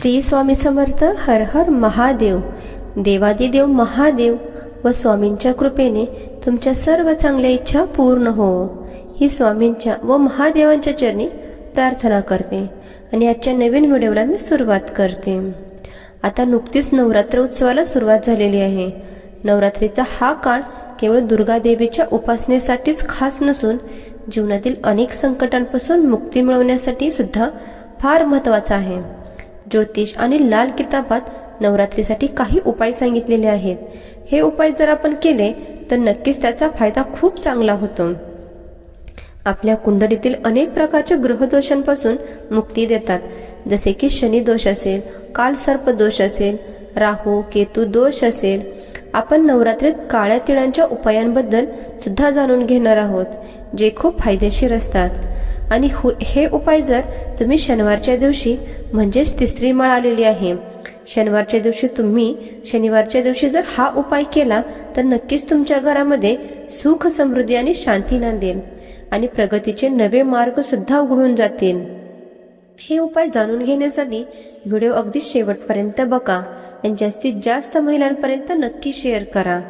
श्री स्वामी समर्थ हर हर महादेव. देवादिदेव महादेव व स्वामींच्या कृपेने तुमच्या सर्व चांगल्या इच्छा पूर्ण हो. ही स्वामींच्या व महादेवांच्या चरणी प्रार्थना करते आणि आजच्या नवीन व्हिडिओला मी सुरुवात करते. आता नुकतीच नवरात्र उत्सवाला सुरुवात झालेली आहे. नवरात्रीचा हा काळ केवळ दुर्गा देवीच्या उपासनेसाठीच खास नसून जीवनातील अनेक संकटांपासून मुक्ती मिळवण्यासाठी सुद्धा फार महत्त्वाचा आहे. ज्योतिष आणि लाल किताबात नवरात्रीसाठी काही उपाय सांगितलेले आहेत. हे उपाय जर आपण केले तर नक्कीच त्याचा फायदा खूप चांगला होतो. आपल्या कुंडलीतील अनेक प्रकारच्या ग्रहदोषांपासून मुक्ती देतात. जसे की शनी दोष असेल काल सर्प दोष असेल राहू केतू दोष असेल. आपण नवरात्रीत काळ्या तिळांच्या उपायांबद्दल सुद्धा जाणून घेणार आहोत जे खूप फायदेशीर असतात. आणि हु- हे उपाय जर तुम्ही शनिवारच्या दिवशी म्हणजेच तिसरी माळ आलेली आहे. शनिवारच्या दिवशी तुम्ही शनिवारच्या दिवशी जर हा उपाय केला तर नक्कीच तुमच्या घरामध्ये सुख समृद्धी आणि शांती नांदेल. आणि प्रगतीचे नवे मार्ग सुद्धा उघडून जातील. हे उपाय जाणून घेण्यासाठी व्हिडिओ अगदी शेवटपर्यंत बघा आणि जास्तीत जास्त महिलांपर्यंत नक्की शेअर करा.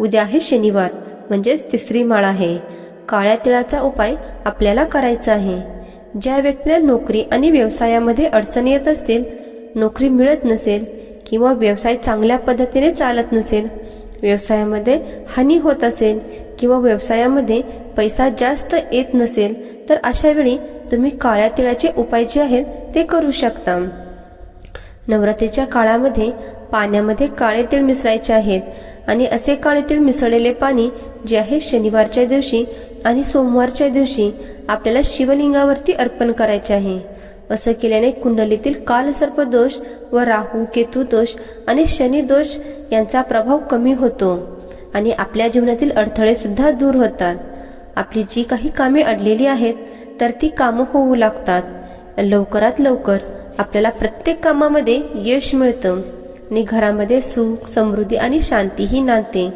उद्या आहे शनिवार म्हणजेच तिसरी माळ आहे. काळ्या तिळाचा उपाय आपल्याला करायचा आहे. ज्या व्यक्तीला नोकरी आणि व्यवसायामध्ये अडचणी येत असतील नोकरी मिळत नसेल किंवा व्यवसाय चांगल्या पद्धतीने चालत नसेल व्यवसायामध्ये हानी होत असेल किंवा व्यवसायामध्ये पैसा जास्त येत नसेल तर अशा वेळी तुम्ही काळ्या तिळाचे उपाय जे आहेत ते करू शकता. नवरात्रीच्या काळामध्ये पाण्यामध्ये काळे तीळ मिसळायचे आहेत आणि असे काळे तीळ मिसळलेले पाणी जे आहे शनिवारच्या दिवशी आणि सोमवारच्या दिवशी आपल्याला शिवलिंगावरती अर्पण करायचे आहे. असं केल्याने कुंडलीतील कालसर्प दोष व राहू केतू दोष आणि शनी दोष यांचा प्रभाव कमी होतो आणि आपल्या जीवनातील अडथळे सुद्धा दूर होतात. आपली जी काही कामे अडलेली आहेत तर ती कामं होऊ लागतात. लवकरात लवकर आपल्याला प्रत्येक कामामध्ये यश मिळतं आणि घरामध्ये सुख समृद्धी आणि शांतीही नांदते.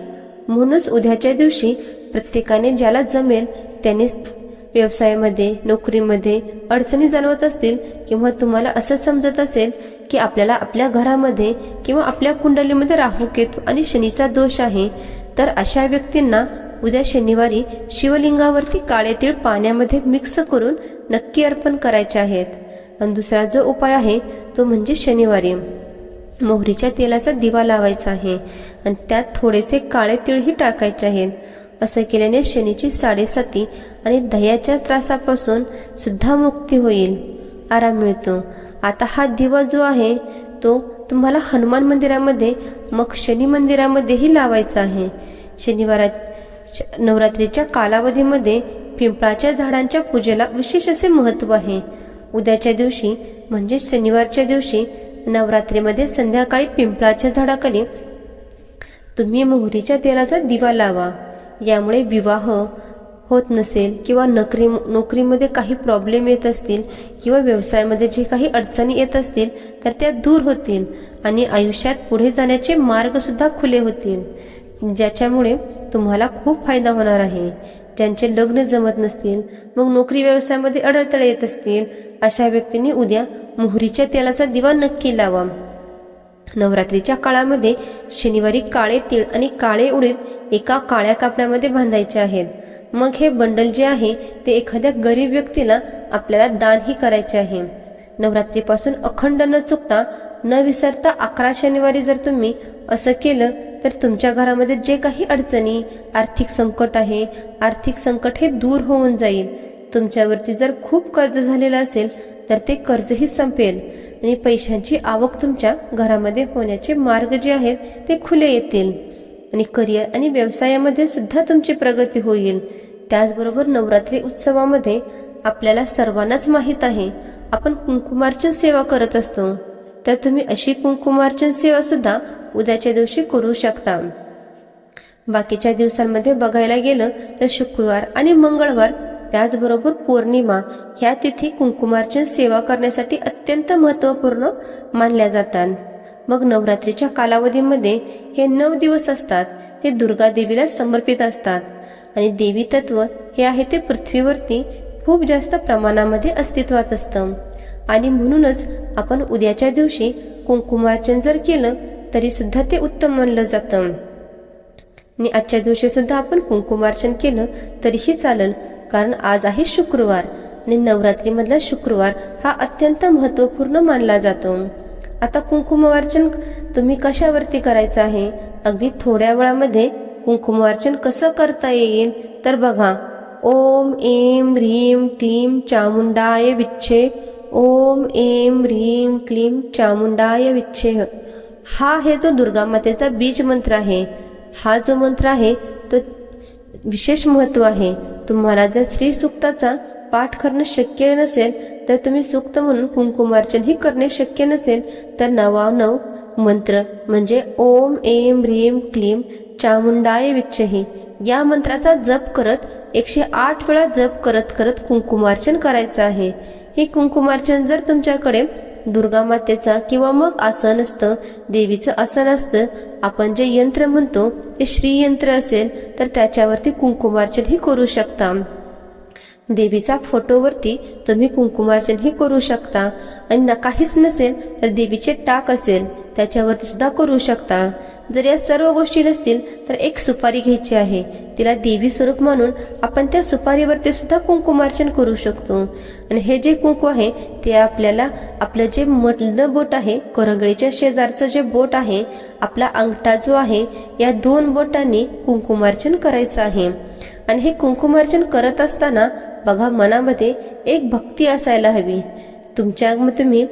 म्हणूनच उद्याच्या दिवशी प्रत्येकाने ज्याला जमेल त्यानेच व्यवसायामध्ये नोकरीमध्ये अडचणी जाणवत असतील किंवा तुम्हाला असं समजत असेल की आपल्याला आपल्या घरामध्ये किंवा आपल्या कुंडलीमध्ये राहू केतू आणि शनीचा दोष आहे तर अशा व्यक्तींना उद्या शनिवारी शिवलिंगावरती काळे तीळ पाण्यामध्ये मिक्स करून नक्की अर्पण करायचे आहेत. आणि दुसरा जो उपाय आहे तो म्हणजे शनिवारी. मोहरीच्या तेलाचा दिवा लावायचा आहे आणि त्यात थोडेसे काळे तीळही टाकायचे आहेत. असं केल्याने शनीची साडेसाती आणि दह्याच्या त्रासापासून सुद्धा मुक्ती होईल. आराम मिळतो. आता हा दिवा जो आहे तो तुम्हाला हनुमान मंदिरामध्ये मग शनी मंदिरामध्येही लावायचा आहे. शनिवारा नवरात्रीच्या कालावधीमध्ये पिंपळाच्या झाडांच्या पूजेला विशेष असे महत्त्व आहे. उद्याच्या दिवशी म्हणजे शनिवारच्या दिवशी नवरात्रीमध्ये संध्याकाळी पिंपळाच्या झाडाखाली तुम्ही मोहरीच्या तेलाचा दिवा लावा. यामुळे विवाह होत नसेल किंवा नोकरी नोकरीमध्ये काही प्रॉब्लेम येत असतील किंवा व्यवसायामध्ये जे काही अडचणी येत असतील तर त्या दूर होतील आणि आयुष्यात पुढे जाण्याचे मार्गसुद्धा खुले होतील ज्याच्यामुळे तुम्हाला खूप फायदा होणार आहे. ज्यांचे लग्न जमत नसतील मग नोकरी व्यवसायामध्ये अडथळे येत असतील अशा व्यक्तींनी उद्या मोहरीच्या तेलाचा दिवा नक्की लावा. नवरात्रीच्या काळामध्ये शनिवारी काळे तीळ आणि काळे उडीद एका काळ्या कापडामध्ये बांधायचे आहेत. मग हे बंडल जे आहे ते एखाद्या गरीब व्यक्तीला आपल्याला दानही करायचे आहे. नवरात्रीपासून अखंड न चुकता न विसरता अकरा शनिवारी जर तुम्ही असं केलं तर तुमच्या घरामध्ये जे काही अडचणी आर्थिक संकट आहे आर्थिक संकट हे दूर होऊन जाईल. तुमच्यावरती जर खूप कर्ज झालेलं असेल तर ते कर्जही संपेल. आणि पैशांची आवक तुमच्या घरामध्ये होण्याचे मार्ग जे आहेत ते खुले येतील. आणि करिअर आणि व्यवसायामध्ये सुद्धा तुमची प्रगती होईल. त्याचबरोबर नवरात्री उत्सवामध्ये आपल्याला सर्वांनाच माहीत आहे आपण कुंकुमार्चन सेवा करत असतो. तर तुम्ही अशी कुंकुमार्चन सेवा सुद्धा उद्याच्या दिवशी करू शकता. बाकीच्या दिवसांमध्ये बघायला गेलं तर शुक्रवार आणि मंगळवार त्याचबरोबर पौर्णिमा ह्या तिथी कुंकुमार्चन सेवा करण्यासाठी अत्यंत महत्त्वपूर्ण मानल्या जातात. मग नवरात्रीच्या कालावधीमध्ये हे नऊ दिवस असतात ते दुर्गा देवीला समर्पित असतात. आणि देवी तत्व हे आहे ते पृथ्वीवरती खूप जास्त प्रमाणामध्ये अस्तित्वात असतं. आणि म्हणूनच आपण उद्याच्या दिवशी कुंकुमार्चन जर केलं तरी सुद्धा ते उत्तम मानलं जातं. आणि आजच्या दिवशी सुद्धा आपण कुंकुमार्चन केलं तरीही चालेल. कारण आज आहे शुक्रवार आणि नवरात्रीमधला शुक्रवार हा अत्यंत महत्त्वपूर्ण मानला जातो. आता कुंकुमवार्चन तुम्ही कशावरती करायचं आहे? अगदी थोड्या वेळामध्ये कुंकुमवार्चन कसं करता येईल? तर बघा ओम एम ह्रीम क्लीम चामुंडाय विच्छे. ओम एम ह्रीम क्लीम चामुंडाय विच्छे. हा हे तो दुर्गा मातेचा बीज मंत्र आहे हा जो मंत्र आहे तो विशेष महत्त्व आहे. तुम्हाला जर स्त्री सुक्ताचा पाठ करणं शक्य नसेल तर तुम्ही सुक्त म्हणून कुंकुमार्चनही करणे शक्य नसेल तर नवानव मंत्र म्हणजे ओम एम ह्रीम क्लीम चामुंडाय विच्छही. या मंत्राचा जप करत एकशे आठ वेळा जप करत करत कुंकुमार्चन करायचं आहे. हे कुंकुमार्चन जर तुमच्याकडे दुर्गा मातेचा किंवा मग आसन असतं देवीचं आसन असतं आपण जे यंत्र म्हणतो ते श्रीयंत्र असेल तर त्याच्यावरती कुंकुमार्चनही करू शकता. देवीचा फोटोवरती तुम्ही कुंकुमार्चनही करू शकता. आणि न काहीच नसेल तर देवीचे टाक असेल त्याच्यावरती सुद्धा करू शकता. जर या सर्व गोष्टी नसतील तर एक सुपारी घ्यायची आहे. तिला देवी स्वरूप मानून आपण त्या सुपारीवरती सुद्धा कुंकुमार्चन करू शकतो. आणि हे जे कुंकू आहे ते आपल्याला आपलं जे मधलं बोट आहे करंगळीच्या शेजारचं जे बोट आहे आपला अंगठा जो आहे या दोन बोटांनी कुंकुमार्चन करायचं आहे. आणि हे कुंकुमार्चन करत असताना बघा मनामध्ये एक भक्ती असायला हवी. तुमच्या मग तुम्ही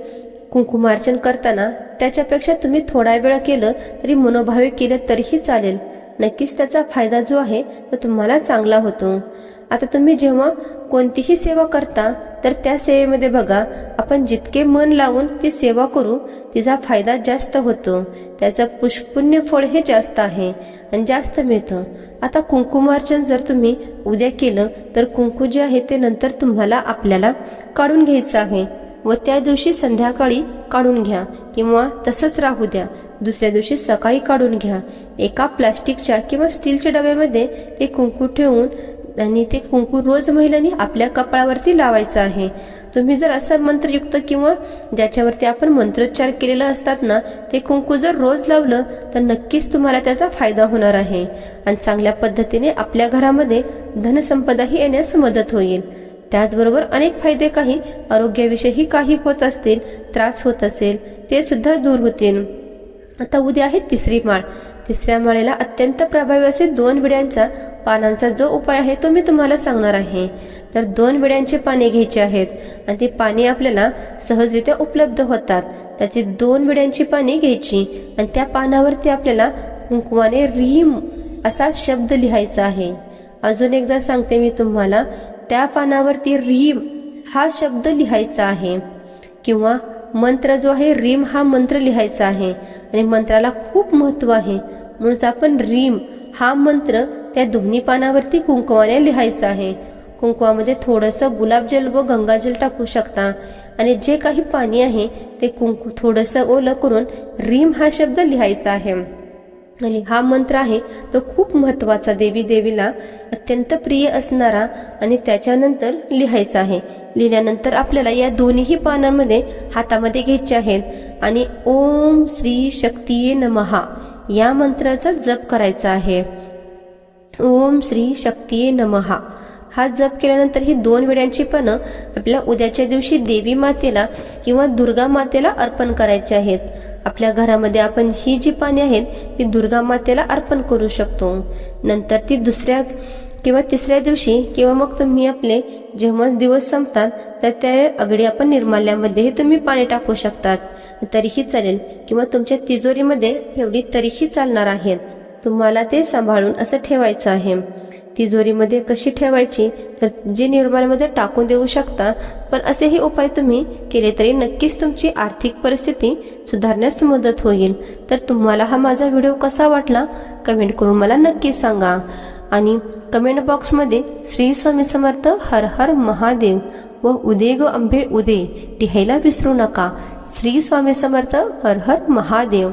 कुंकुमार्चन करताना त्याच्यापेक्षा तुम्ही थोडा वेळ केलं तरी मनोभावे केलं तरीही चालेल. नक्कीच त्याचा फायदा जो आहे तो तुम्हाला चांगला होतो. आता तुम्ही जेव्हा कोणतीही सेवा करता तर त्या सेवेमध्ये बघा आपण जितके मन लावून ती सेवा करू तिचा फायदा जास्त होतो. त्याचं पुष्पुण्य फळ हे जास्त आहे आणि जास्त मिळतं. आता कुंकुमार्चन जर तुम्ही उद्या केलं तर कुंकू जे आहे ते नंतर तुम्हाला आपल्याला काढून घ्यायचं आहे. व त्या दिवशी संध्याकाळी काढून घ्या किंवा तसंच राहू द्या. दुसऱ्या दिवशी सकाळी काढून घ्या. एका प्लास्टिकच्या किंवा स्टीलच्या डब्यामध्ये ते कुंकू ठेवून आणि ते कुंकू रोज महिलांनी आपल्या कपाळावरती लावायचं आहे. तुम्ही जर असं मंत्रयुक्त किंवा ज्याच्यावरती आपण मंत्रोच्चार केलेला असतात ना ते कुंकू जर रोज लावलं तर नक्कीच तुम्हाला त्याचा फायदा होणार आहे. आणि चांगल्या पद्धतीने आपल्या घरामध्ये धनसंपदाही येण्यास मदत होईल. त्याचबरोबर अनेक फायदे काही आरोग्याविषयी काही होत असतील त्रास होत असेल ते सुद्धा दूर होतील. आता उद्या आहे तिसरी माळ. तिसऱ्या माळेला अत्यंत प्रभावी असे दोन विड्यांचा पानांचा जो उपाय आहे तो मी तुम्हाला सांगणार आहे. तर दोन विड्यांचे पाने घ्यायचे आहेत आणि ती पाने आपल्याला सहजरित्या उपलब्ध होतात. त्याची दोन विड्यांची पाने घ्यायची आणि त्या पानावरती आपल्याला कुंकुमाने रीम असा शब्द लिहायचा आहे. अजून एकदा सांगते मी तुम्हाला त्या पानावरती रीम हा शब्द लिहायचा आहे. किंवा मंत्र जो आहे रीम हा मंत्र लिहायचा आहे. आणि मंत्राला खूप महत्त्व आहे. म्हणूनच आपण रीम हा मंत्र त्या दोन्ही पानावरती कुंकवाने लिहायचा आहे. कुंकवामध्ये थोडंसं गुलाबजल व गंगाजल टाकू शकता. आणि जे काही पाणी आहे ते कुंकू थोडंसं ओलं करून रीम हा शब्द लिहायचा आहे. आणि हा मंत्र आहे तो खूप महत्त्वाचा. देवी देवीला अत्यंत प्रिय असणारा आणि त्याच्यानंतर लिहायचा आहे. लिहिल्यानंतर आपल्याला या दोन्हीही पानांमध्ये हातामध्ये घ्यायचे आहेत. आणि ओम श्री शक्तीये नमहा या मंत्राचा जप करायचा आहे. ओम श्री शक्तीये नमहा हा जप केल्यानंतर ही दोन वेळ्यांची पानं आपल्या उद्याच्या दिवशी देवी मातेला किंवा दुर्गा मातेला अर्पण करायचे आहेत. आपल्या घरामध्ये आपण ही जी पाने आहेत ती दुर्गा मातेला अर्पण करू शकतो. नंतर ती दुसऱ्या किंवा तिसऱ्या दिवशी किंवा मग तुम्ही आपले जेव्हा दिवस संपतात तर त्या अगदी आपण निर्माल्यामध्येही तुम्ही पाणी टाकू शकतात. तरीही चालेल किंवा तुमच्या तिजोरीमध्ये ठेवली तरीही चालणार आहेत. तुम्हाला ते सांभाळून असं ठेवायचं आहे. तिजोरीमध्ये कशी ठेवायची तर जे निर्माणामध्ये टाकून देऊ शकता पण असेही उपाय तुम्ही केले तरी नक्कीच तुमची आर्थिक परिस्थिती सुधारण्यास मदत होईल. तर तुम्हाला हा माझा व्हिडिओ कसा वाटला कमेंट करून मला नक्की सांगा. आणि कमेंट बॉक्समध्ये श्री स्वामी समर्थ हर हर महादेव व उदे ग अंबे उदे लिहायला विसरू नका. श्री स्वामी समर्थ हर हर महादेव.